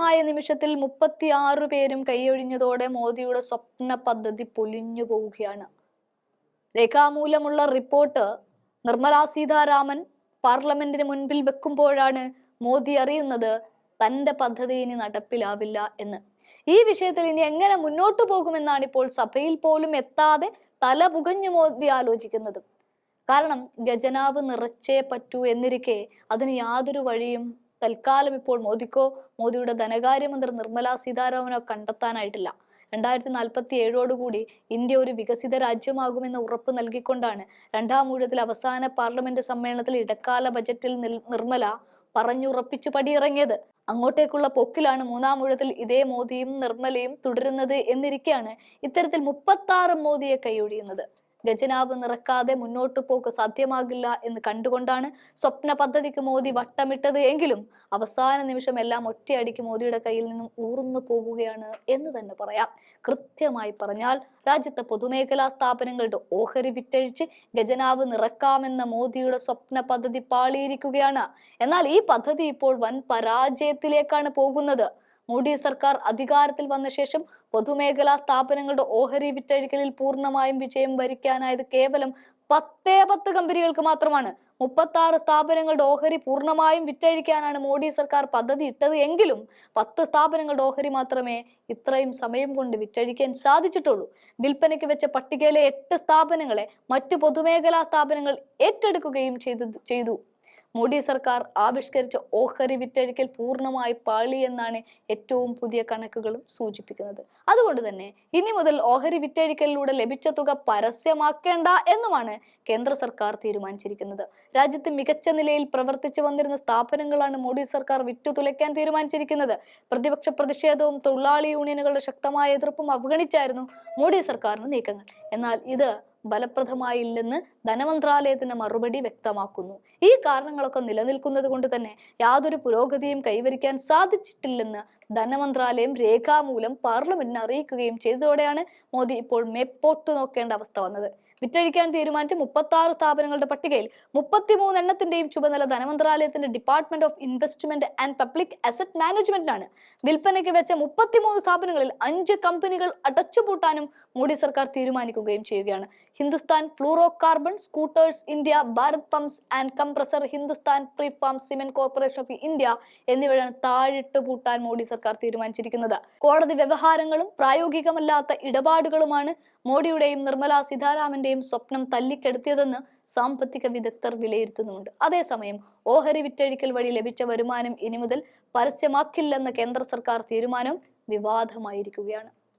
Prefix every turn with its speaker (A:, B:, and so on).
A: നിർണായകമായ നിമിഷത്തിൽ മുപ്പത്തിയാറ് പേരും കൈയൊഴിഞ്ഞതോടെ മോദിയുടെ സ്വപ്ന പദ്ധതി പൊലിഞ്ഞു പോവുകയാണ്. രേഖാമൂലമുള്ള റിപ്പോർട്ട് നിർമ്മല സീതാരാമൻ പാർലമെന്റിന് മുൻപിൽ വെക്കുമ്പോഴാണ് മോദി അറിയുന്നത് തന്റെ പദ്ധതി ഇനി നടപ്പിലാവില്ല എന്ന്. ഈ വിഷയത്തിൽ ഇനി എങ്ങനെ മുന്നോട്ടു പോകുമെന്നാണ് ഇപ്പോൾ സഭയിൽ പോലും എത്താതെ തല പുകഞ്ഞു മോദി ആലോചിക്കുന്നത്. കാരണം ഖജനാവ് നിറച്ചേ പറ്റൂ എന്നിരിക്കെ അതിന് യാതൊരു വഴിയും തൽക്കാലം ഇപ്പോൾ മോദിക്കോ മോദിയുടെ ധനകാര്യമന്ത്രി നിർമ്മല സീതാരാമനോ കണ്ടെത്താനായിട്ടില്ല. രണ്ടായിരത്തി നാൽപ്പത്തി ഏഴോടുകൂടി ഇന്ത്യ ഒരു വികസിത രാജ്യമാകുമെന്ന് ഉറപ്പ് നൽകിക്കൊണ്ടാണ് രണ്ടാം ഊഴത്തിൽ അവസാന പാർലമെന്റ് സമ്മേളനത്തിൽ ഇടക്കാല ബജറ്റിൽ നിർമ്മല പറഞ്ഞുറപ്പിച്ചു പടിയിറങ്ങിയത്. അങ്ങോട്ടേക്കുള്ള പൊക്കിലാണ് മൂന്നാം ഊഴത്തിൽ ഇതേ മോദിയും നിർമ്മലയും തുടരുന്നത് എന്നിരിക്കെയാണ് ഇത്തരത്തിൽ മുപ്പത്തി ആറ് മോദിയെ കൈയൊഴിയുന്നത്. ഖജനാവ് നിറക്കാതെ മുന്നോട്ടു പോക്ക് സാധ്യമാകില്ല എന്ന് കണ്ടുകൊണ്ടാണ് സ്വപ്ന പദ്ധതിക്ക് മോദി വട്ടമിട്ടത് എങ്കിലും അവസാന നിമിഷം എല്ലാം ഒറ്റയടിക്ക് മോദിയുടെ കയ്യിൽ നിന്നും ഊർന്നു പോകുകയാണ് എന്ന് തന്നെ പറയാം. കൃത്യമായി പറഞ്ഞാൽ രാജ്യത്തെ പൊതുമേഖലാ സ്ഥാപനങ്ങളുടെ ഓഹരി വിറ്റഴിച്ച് ഖജനാവ് നിറക്കാമെന്ന മോദിയുടെ സ്വപ്ന പദ്ധതി പാളിയിരിക്കുകയാണ്. എന്നാൽ ഈ പദ്ധതി ഇപ്പോൾ വൻ പരാജയത്തിലേക്കാണ് പോകുന്നത്. മോഡി സർക്കാർ അധികാരത്തിൽ വന്ന ശേഷം പൊതുമേഖലാ സ്ഥാപനങ്ങളുടെ ഓഹരി വിറ്റഴിക്കലിൽ പൂർണമായും വിജയം വരിക്കാനായത് കേവലം പത്തേ പത്ത് കമ്പനികൾക്ക് മാത്രമാണ്. മുപ്പത്തി ആറ് സ്ഥാപനങ്ങളുടെ ഓഹരി പൂർണമായും വിറ്റഴിക്കാനാണ് മോഡി സർക്കാർ പദ്ധതി ഇട്ടത് എങ്കിലും പത്ത് സ്ഥാപനങ്ങളുടെ ഓഹരി മാത്രമേ ഇത്രയും സമയം കൊണ്ട് വിറ്റഴിക്കാൻ സാധിച്ചിട്ടുള്ളൂ. വിൽപ്പനയ്ക്ക് വെച്ച പട്ടികയിലെ എട്ട് സ്ഥാപനങ്ങളെ മറ്റു പൊതുമേഖലാ സ്ഥാപനങ്ങൾ ഏറ്റെടുക്കുകയും ചെയ്തു ചെയ്തു. മോഡി സർക്കാർ ആവിഷ്കരിച്ച ഓഹരി വിറ്റഴിക്കൽ പൂർണമായി പാളി എന്നാണ് ഏറ്റവും പുതിയ കണക്കുകളും സൂചിപ്പിക്കുന്നത്. അതുകൊണ്ട് തന്നെ ഇനി മുതൽ ഓഹരി വിറ്റഴിക്കലിലൂടെ ലഭിച്ച തുക പരസ്യമാക്കേണ്ട എന്നുമാണ് കേന്ദ്ര സർക്കാർ തീരുമാനിച്ചിരിക്കുന്നത്. രാജ്യത്ത് മികച്ച നിലയിൽ പ്രവർത്തിച്ചു വന്നിരുന്ന സ്ഥാപനങ്ങളാണ് മോഡി സർക്കാർ വിറ്റുതുലയ്ക്കാൻ തീരുമാനിച്ചിരിക്കുന്നത്. പ്രതിപക്ഷ പ്രതിഷേധവും തൊഴിലാളി യൂണിയനുകളുടെ ശക്തമായ എതിർപ്പും അവഗണിച്ചായിരുന്നു മോഡി സർക്കാരിന്റെ നീക്കങ്ങൾ. എന്നാൽ ഇത് ഫലപ്രദമായില്ലെന്ന് ധനമന്ത്രാലയത്തിന്റെ മറുപടി വ്യക്തമാക്കുന്നു. ഈ കാരണങ്ങളൊക്കെ നിലനിൽക്കുന്നത് കൊണ്ട് തന്നെ യാതൊരു പുരോഗതിയും കൈവരിക്കാൻ സാധിച്ചിട്ടില്ലെന്ന് ധനമന്ത്രാലയം രേഖാമൂലം പാർലമെന്റിനെ അറിയിക്കുകയും ചെയ്തതോടെയാണ് മോദി ഇപ്പോൾ മെപ്പോട്ട് നോക്കേണ്ട അവസ്ഥ വന്നത്. വിറ്റഴിക്കാൻ തീരുമാനിച്ച മുപ്പത്തി ആറ് സ്ഥാപനങ്ങളുടെ പട്ടികയിൽ മുപ്പത്തിമൂന്ന് എണ്ണത്തിന്റെയും ചുമതല ധനമന്ത്രാലയത്തിന്റെ department of investment and public asset മാനേജ്മെന്റിനാണ്. വിൽപ്പനയ്ക്ക് വെച്ച മുപ്പത്തിമൂന്ന് സ്ഥാപനങ്ങളിൽ അഞ്ച് കമ്പനികൾ അടച്ചുപൂട്ടാനും മോഡി സർക്കാർ തീരുമാനിക്കുകയും ചെയ്യുകയാണ്. Hindustan fluoro carbon scooters India Bharat pumps and compressor Hindustan prefab cement corporation of India എന്നിവയാണ് താഴിട്ട് പൂട്ടാൻ മോഡി സർക്കാർ തീരുമാനിച്ചിരിക്കുന്നത്. കോടതി വ്യവഹാരങ്ങളും പ്രായോഗികമല്ലാത്ത ഇടപാടുകളുമാണ് മോഡിയുടെയും നിർമ്മല സീതാരാമന്റെയും സ്വപ്നം തല്ലിക്കെടുത്തിയതെന്ന് സാമ്പത്തിക വിദഗ്ധർ വിലയിരുത്തുന്നുണ്ട് അതേസമയം ഓഹരി വിറ്റഴിക്കൽ വഴി ലഭിച്ച വരുമാനം ഇനി മുതൽ പരസ്യമാക്കില്ലെന്ന കേന്ദ്ര സർക്കാർ തീരുമാനം വിവാദമായിരിക്കുകയാണ്.